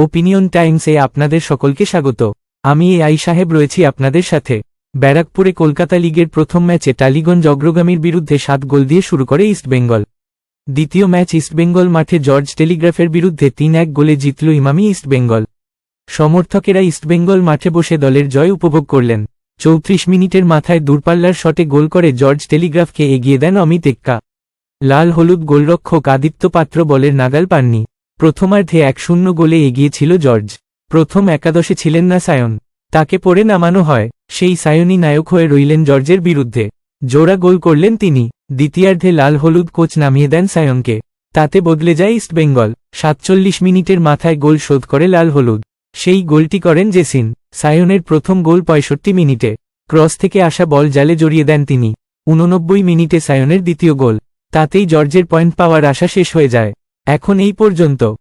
Opinion টাইমসে আপনাদের সকলকে স্বাগত। আমি এ আই সাহেব রয়েছি আপনাদের সাথে। ব্যারাকপুরে কলকাতা লিগের প্রথম ম্যাচে টালিগঞ্জ অগ্রগামীর বিরুদ্ধে সাত গোল দিয়ে শুরু করে ইস্টবেঙ্গল দ্বিতীয় ম্যাচ ইস্টবেঙ্গল মাঠে জর্জ টেলিগ্রাফের বিরুদ্ধে তিন এক গোলে জিতল ইমামি ইস্টবেঙ্গল সমর্থকেরা ইস্টবেঙ্গল মাঠে বসে দলের জয় উপভোগ করলেন। চৌত্রিশ মিনিটের মাথায় দূরপাল্লার শটে গোল করে জর্জ টেলিগ্রাফকে এগিয়ে দেন অমিত এক্কা। লাল হলুদ গোলরক্ষক আদিত্য পাত্র বলের নাগাল পাননি। প্রথমার্ধে এক শূন্য গোলে এগিয়েছিল জর্জ। প্রথম একাদশে ছিলেন না সায়ন। তাকে পরে নামানো হয়, সেই সায়নই নায়ক হয়ে রইলেন জর্জের বিরুদ্ধে। জোড়া গোল করলেন তিনি, দ্বিতীয়ার্ধে লাল হলুদ কোচ নামিয়ে দেন সায়নকে। তাতে বদলে যায় ইস্টবেঙ্গল সাতচল্লিশ মিনিটের মাথায় গোল শোধ করে লাল হলুদ। সেই গোলটি করেন জেসিন, সায়নের প্রথম গোল পঁয়ষট্টি মিনিটে। ক্রস থেকে আসা বল জালে জড়িয়ে দেন তিনি। উননব্বই মিনিটে সায়নের দ্বিতীয় গোল। তাতেই জর্জের পয়েন্ট পাওয়ার আশা শেষ হয়ে যায়। এখন এই পর্যন্ত।